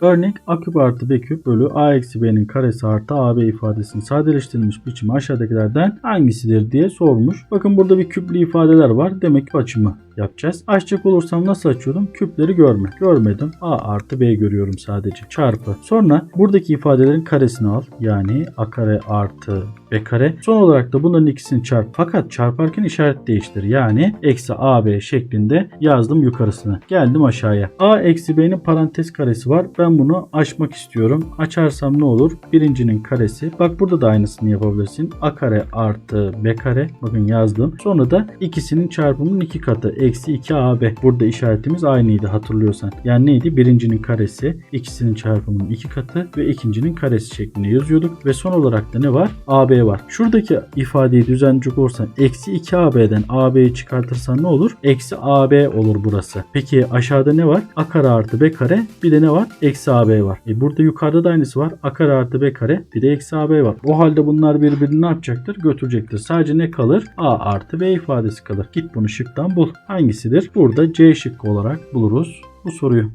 Örnek a küp artı b küp bölü a eksi b'nin karesi artı ab ifadesinin sadeleştirilmiş biçimi aşağıdakilerden hangisidir diye sormuş. Bakın burada bir küplü ifadeler var. Demek ki açımı yapacağız. Açacak olursam nasıl açıyordum? Küpleri görme. Görmedim. A artı B görüyorum sadece. Çarpı. Sonra buradaki ifadelerin karesini al. Yani A kare artı B kare. Son olarak da bunların ikisini çarp. Fakat çarparken işaret değiştir. Yani eksi AB şeklinde yazdım yukarısına. Geldim aşağıya. A eksi B'nin parantez karesi var. Ben bunu açmak istiyorum. Açarsam ne olur? Birincinin karesi. Bak burada da aynısını yapabilirsin. A kare artı B kare. Bakın yazdım. Sonra da ikisinin çarpımının iki katı. Eksi 2AB. Burada işaretimiz aynıydı hatırlıyorsan. Yani neydi? Birincinin karesi. ikisinin çarpımının iki katı ve ikincinin karesi şeklinde yazıyorduk. Ve son olarak da ne var? AB var. Şuradaki ifadeyi düzenleyecek olursan eksi 2AB'den AB'yi çıkartırsan ne olur? Eksi AB olur burası. Peki aşağıda ne var? A kare artı B kare. Bir de ne var? Eksi AB var. E burada yukarıda da aynısı var. A kare artı B kare. Bir de eksi AB var. O halde bunlar birbirini ne yapacaktır? Götürecektir. Sadece ne kalır? A artı B ifadesi kalır. Git bunu şıktan bul. Hangisidir? Burada C şıkkı olarak buluruz bu soruyu.